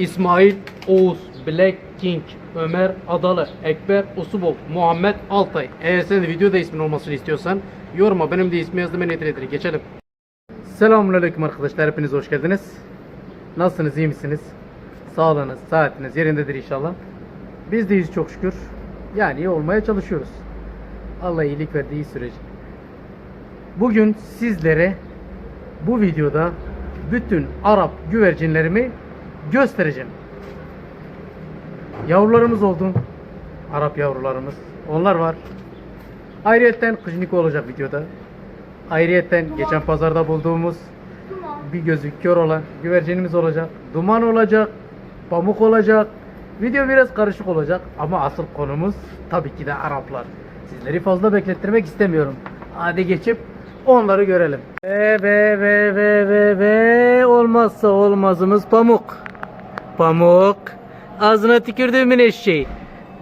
İsmail, Oğuz, Black King, Ömer, Adalı, Ekber, Usubov, Muhammed, Altay. Eğer sen de videoda ismin olmasını istiyorsan yoruma benim de ismi yazdım ben edir geçelim. Selamünaleyküm arkadaşlar hepiniz hoş geldiniz. Nasılsınız iyi misiniz? Sağlığınız, saatiniz yerindedir inşallah. Biz deyiz çok şükür. Yani iyi olmaya çalışıyoruz. Allah iyilik verdiği sürece. Bugün sizlere bu videoda bütün Arap güvercinlerimi göstereceğim. Yavrularımız oldu. Arap yavrularımız. Onlar var. Ayrıyetten kıcnik olacak videoda. Ayrıyetten geçen pazarda bulduğumuz bir gözü kör olan güvercinimiz olacak. Duman olacak. Pamuk olacak. Video biraz karışık olacak ama asıl konumuz tabii ki de Araplar. Sizleri fazla beklettirmek istemiyorum. Hadi geçip onları görelim. Ve ve ve ve ve ve olmazsa olmazımız pamuk. Pamuk. Ağzına tükürdüğümün eşeği.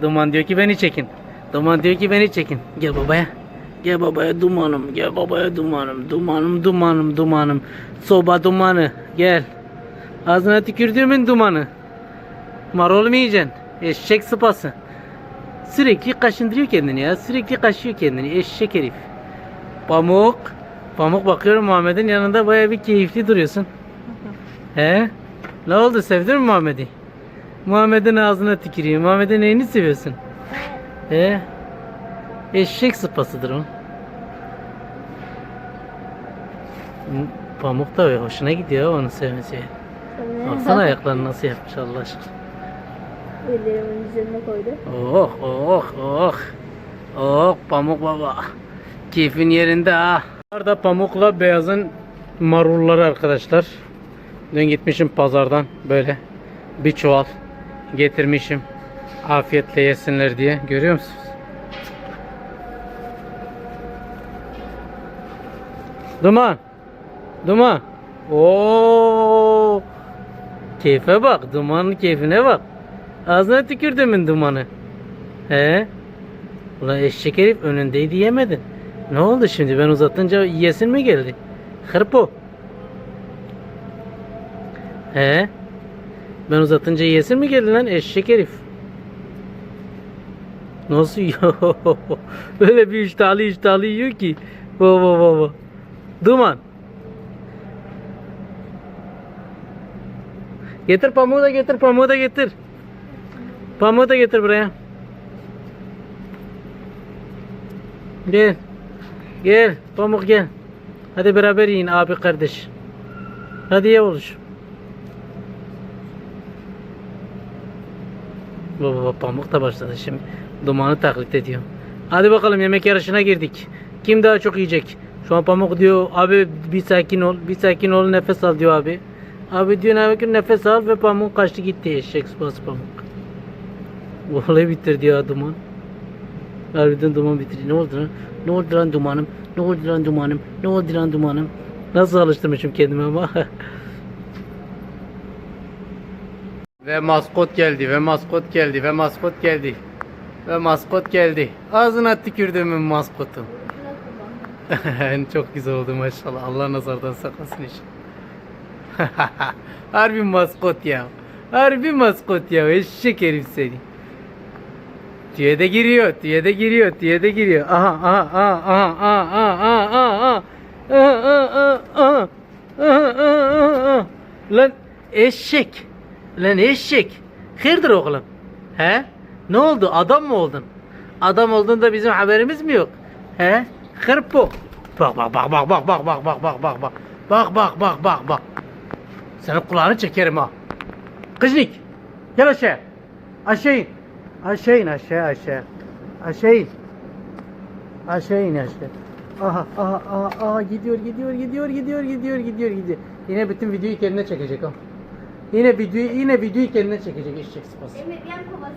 Duman diyor ki beni çekin. Duman diyor ki beni çekin. Gel babaya. Gel babaya dumanım. Gel babaya dumanım. Dumanım dumanım dumanım. Soba dumanı. Gel. Ağzına tükürdüğümün dumanı. Marul mu yiyeceksin? Eşek sıpası. Sürekli kaşındırıyor kendini ya. Sürekli kaşıyor kendini. Eşek herif. Pamuk. Pamuk bakıyorum Muhammed'in yanında baya bir keyifli duruyorsun. He? Ne oldu sevdin mi Muhammed'i? Muhammed'in ağzına tükürüyor. Muhammed'in neyini seviyorsun? He? Eşek sıpasıdır o. Pamuk da hoşuna gidiyor onu sevmesi. Baksana ayaklarını nasıl yapmış Allah aşkına. Ellerimin üzerine koydu. Oh oh oh. Oh pamuk baba. Keyfin yerinde ha. Burada pamukla beyazın marulları arkadaşlar. Dün gitmişim pazardan böyle bir çuval getirmişim. Afiyetle yesinler diye. Görüyor musunuz? Duman. Duman. Oo. Keyfe bak. Dumanın keyfine bak. Ağzına tükürdümün dumanı. He? Ulan eşek herif önündeydi yemedin. Ne oldu şimdi ben uzatınca yiyesin mi geldi? Hırpo. He? Ben uzatınca yiyesin mi geldi lan eşek herif? Nasıl yiyor? Öyle bir iştahlı iştahlı yiyor ki. Baba baba. Duman. Getir pamuğu da getir pamuğu da getir. Pamuğu da getir buraya. Gel. Gel. Pamuk gel. Hadi beraber yiyin abi kardeş. Hadi ye oluş. Baba pamuk da başladı şimdi. Dumanı taklit ediyor. Hadi bakalım yemek yarışına girdik. Kim daha çok yiyecek? Şu an pamuk diyor abi bir sakin ol. Bir sakin ol nefes al diyor abi. Abi diyor ne nefes al ve pamuk kaçtı gitti eşek sıpası pamuk. Vallahi bitirdi ya duman. Harbiden duman bitirdi. Ne oldu lan? Ne oldu lan dumanım? Ne oldu lan dumanım? Ne oldu lan dumanım? Nasıl alıştırmışım kendimi ama. ve maskot geldi ve maskot geldi ve maskot geldi. Ve maskot geldi. Ağzına tükürdüğümün maskotu. Çok güzel oldu maşallah. Allah nazardan saklasın inşallah. Harbi maskot ya. Harbi maskot ya. Eşek herif seni. Tüye de giriyor, tüye de giriyor, tüye de giriyor. Aha, aha, aha, aha, aha, aha, aha, aha. Aha, aha, aha. Aha, aha, aha. Lan eşek. Lan eşek. Hayırdır oğlum? He? Ne oldu? Adam mı oldun? Adam olduğunda bizim haberimiz mi yok? He? Hırpo. Bak bak bak bak bak bak bak bak bak bak bak. Bak bak bak bak bak. Senin kulağını çekerim ha. Kıznik. Gel aşağı. Aşağı in. Aşağı in aşağı aşağı. Aşağı in. Aşağı in aşağı. Aha aha aha aha gidiyor gidiyor gidiyor gidiyor gidiyor gidiyor gidiyor. Yine bütün videoyu kendine çekecek ha. Yine videoyu yine videoyu kendine çekecek eşek sıpası. Yem.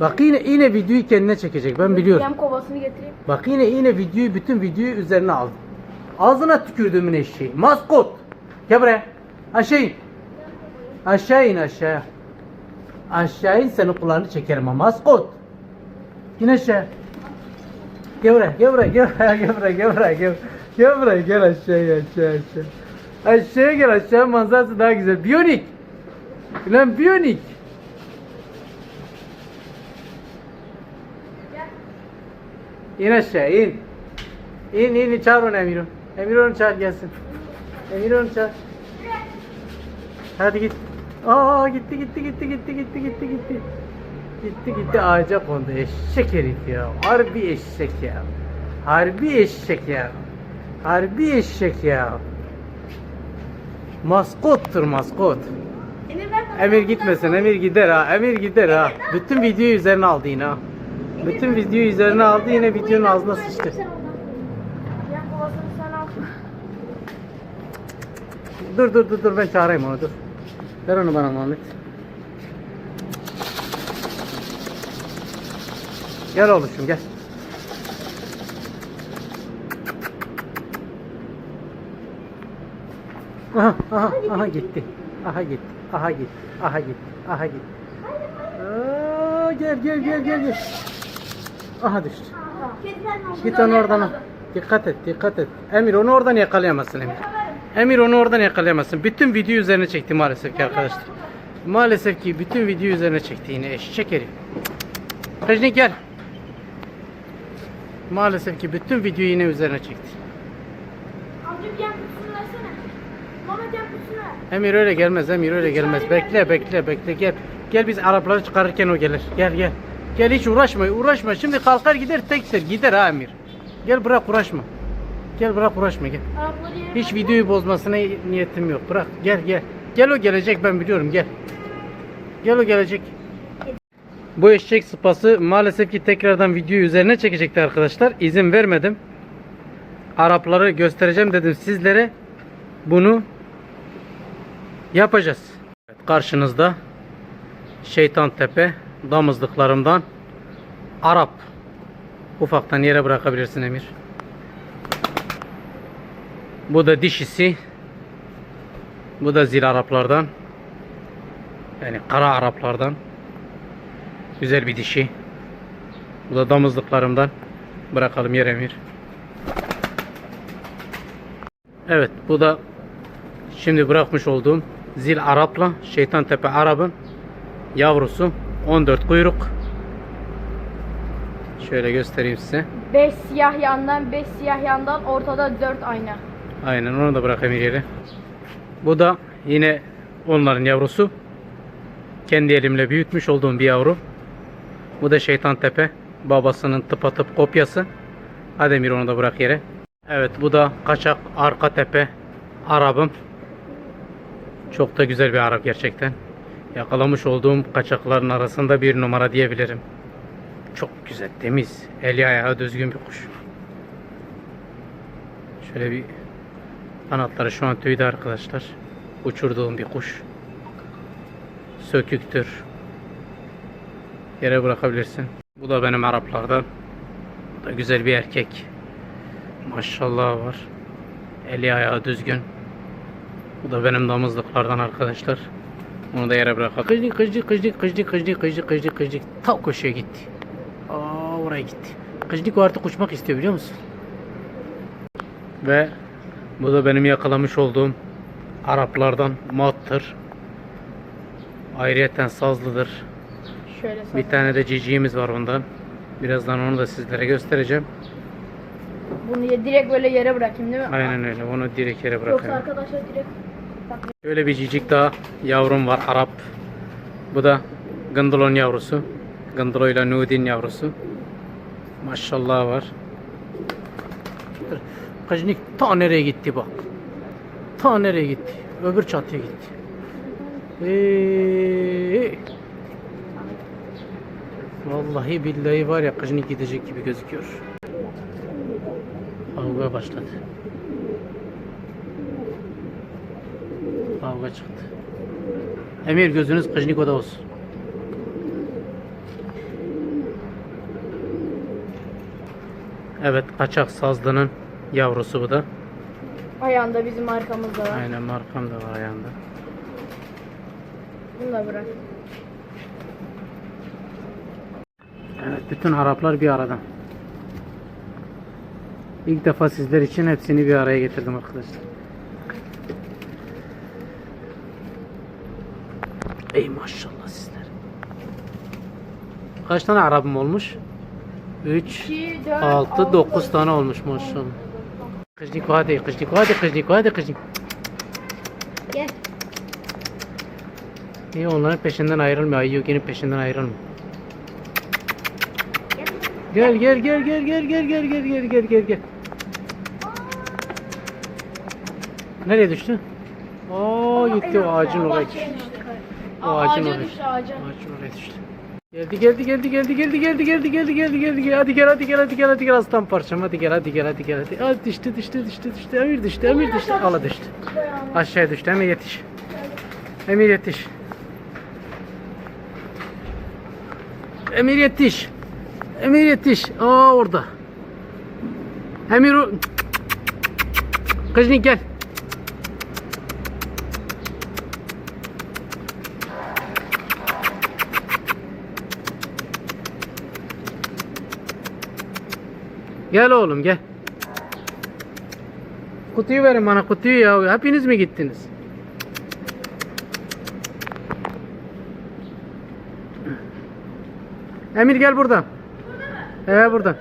Bak yine yine videoyu kendine çekecek ben biliyorum. Yem kovasını getireyim. Bak yine yine videoyu bütün videoyu üzerine aldı. Ağzına tükürdüğümün eşeği. Maskot. Gel buraya. Aşağı in. Aşağı in aşağı. Aşağı in senin kulağını çekerim ha maskot. İn aşağı. Gel buraya gel buraya gel buraya gel buraya gel buraya gel. Gel buraya gel aşağıya aşağı aşağı. Aşağıya gel aşağı manzarası daha güzel. Biyonik. Ulan biyonik. İn aşağı in. İn in çağır onu Emir. Emir onu çağır gelsin. Emir onu çağır. Hadi git. Aa gitti gitti gitti gitti gitti gitti gitti. Gitti gitti ağaca kondu. Eşek herif ya. Harbi eşek ya. Harbi eşek ya. Harbi eşek ya. Maskottur maskot. Emir gitmesin, Emir gider ha, Emir gider ha. Bütün videoyu üzerine aldı yine. Bütün videoyu üzerine aldı yine videonun ağzına sıçtı. Dur dur dur dur ben çağırayım onu dur. Ver onu bana Muhammed. Gel oğlum gel. Aha aha aha gitti. Aha gitti. Aha gitti. Aha gitti. Aha gitti. Aa, gel gel gel gel gel. Aha düştü. Git onu oradan. Dikkat et, dikkat et. Emir onu oradan yakalayamazsın Emir. Emir onu oradan yakalayamazsın. Bütün video üzerine çekti maalesef ki arkadaşlar. Maalesef ki bütün video üzerine çekti yine eşek herif. Kajnik gel. Maalesef ki bütün videoyu yine üzerine çekti. Amcım gel Emir öyle gelmez, Emir öyle gelmez. Bekle, bekle, bekle. Gel. Gel biz Arapları çıkarırken o gelir. Gel, gel. Gel hiç uğraşma, uğraşma. Şimdi kalkar gider tektir. Gider ha Emir. Gel bırak uğraşma. Gel bırak uğraşma gel. Hiç videoyu bozmasına niyetim yok. Bırak gel gel. Gel o gelecek ben biliyorum gel. Gel o gelecek. Bu eşek sıpası maalesef ki tekrardan video üzerine çekecekti arkadaşlar. İzin vermedim. Arapları göstereceğim dedim sizlere. Bunu yapacağız. Evet, karşınızda Şeytan Tepe damızlıklarımdan Arap. Ufaktan yere bırakabilirsin Emir. Bu da dişisi. Bu da zil Araplardan. Yani kara Araplardan. Güzel bir dişi. Bu da damızlıklarımdan. Bırakalım yer emir. Evet bu da şimdi bırakmış olduğum zil Arap'la Şeytan Tepe Arap'ın yavrusu. 14 kuyruk. Şöyle göstereyim size. 5 siyah yandan 5 siyah yandan ortada 4 ayna. Aynen onu da bırakayım yere. Bu da yine onların yavrusu. Kendi elimle büyütmüş olduğum bir yavru. Bu da Şeytan Tepe. Babasının tıpatıp kopyası. Hadi Emir onu da bırak yere. Evet bu da kaçak arka tepe Arabım. Çok da güzel bir Arap gerçekten. Yakalamış olduğum kaçakların arasında bir numara diyebilirim. Çok güzel, temiz, eli ayağı düzgün bir kuş. Şöyle bir Kanatları şu an tüyde arkadaşlar. Uçurduğum bir kuş. Söküktür. Yere bırakabilirsin. Bu da benim Araplardan. Bu da güzel bir erkek. Maşallah var. Eli ayağı düzgün. Bu da benim damızlıklardan arkadaşlar. Onu da yere bırakalım. Kıcık kıcık kıcık kıcık kıcık kıcık kıcık kıcık. Tam koşuya gitti. Aa oraya gitti. Kıcık artık uçmak istiyor biliyor musun? Ve bu da benim yakalamış olduğum Araplardan mattır. Ayrıyeten sazlıdır. Şöyle Bir tane de ciciğimiz var ondan. Birazdan onu da sizlere göstereceğim. Bunu direkt böyle yere bırakayım değil mi? Aynen öyle. Onu direkt yere Yoksa bırakıyorum. arkadaşlar direkt Şöyle bir cicik daha yavrum var Arap. Bu da Gındolon yavrusu. Gındolo ile Nudin yavrusu. Maşallah var. Kajnik ta nereye gitti bak. Ta nereye gitti. Öbür çatıya gitti. Ee, vallahi billahi var ya Kajnik gidecek gibi gözüküyor. Kavga başladı. Kavga çıktı. Emir gözünüz Kajniko'da olsun. Evet kaçak sazlının yavrusu bu da. ayağında bizim arkamızda var. Aynen markam da var ayağında. Bunu da bırak. Evet bütün Araplar bir arada. İlk defa sizler için hepsini bir araya getirdim arkadaşlar. Ey maşallah sizler. Kaç tane Arap'ım olmuş? 3, 2, 4, 6, 9 tane olmuş maşallah. Kıcniko hadi, Kıcniko hadi, Kıcniko hadi, Kıcniko. Gel. İyi onların peşinden ayrılma, Ayyuki'nin peşinden ayrılma. Gel gel gel gel gel gel gel gel gel gel gel gel. Nereye düştü? Oo gitti o ağacın oraya O ağacın oraya düştü. düştü. ağaca. Ağacın oraya düştü. Geldi geldi geldi geldi geldi geldi geldi geldi geldi geldi. Geldi hadi gel hadi gel hadi gel hadi gel. Aslan parçam hadi gel hadi gel hadi gel hadi. Hadi düştü düştü düştü düştü. Emir düştü Emir düştü. ala düştü. aşağıya düştü. Emir yetiş. Emir yetiş. Emir yetiş. Emir yetiş. Aa orada. Emir Kıznik gel Gel oğlum gel. Kutuyu verin bana kutuyu ya. Hepiniz mi gittiniz? Emir gel buradan. Evet buradan.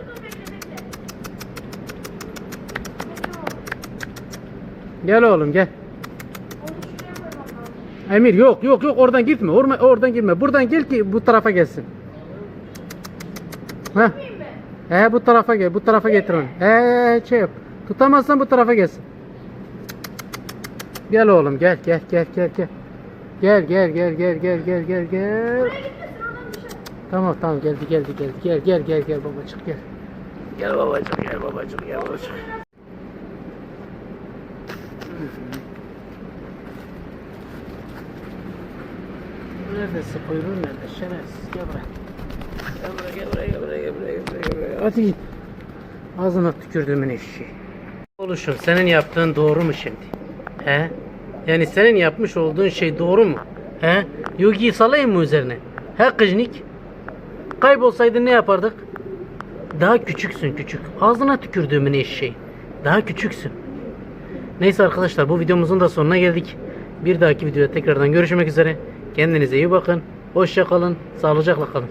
Gel oğlum gel. Emir yok yok yok oradan gitme. Orma, oradan gitme. Buradan gel ki bu tarafa gelsin. Heh. He bu tarafa gel. Bu tarafa getir onu. He şey yap. Tutamazsan bu tarafa gelsin. Gel oğlum gel gel gel gel gel. Gel gel gel gel gel gel gel gel. Tamam tamam geldi geldi geldi. Gel gel gel gel babacık gel. Gel babacık gel babacık gel babacık. Neredesin kuyruğun nerede? Şerefsiz gel buraya. Buraya buraya buraya buraya buraya, buraya. Hadi git. Ağzına tükürdüğümün eşeği. Oluşum senin yaptığın doğru mu şimdi? He? Yani senin yapmış olduğun şey doğru mu? He? Yugi'yi salayım mı üzerine? He kıcnik? Kaybolsaydın ne yapardık? Daha küçüksün küçük. Ağzına tükürdüğümün eşeği. Daha küçüksün. Neyse arkadaşlar bu videomuzun da sonuna geldik. Bir dahaki videoda tekrardan görüşmek üzere. Kendinize iyi bakın. Hoşça kalın. Sağlıcakla kalın.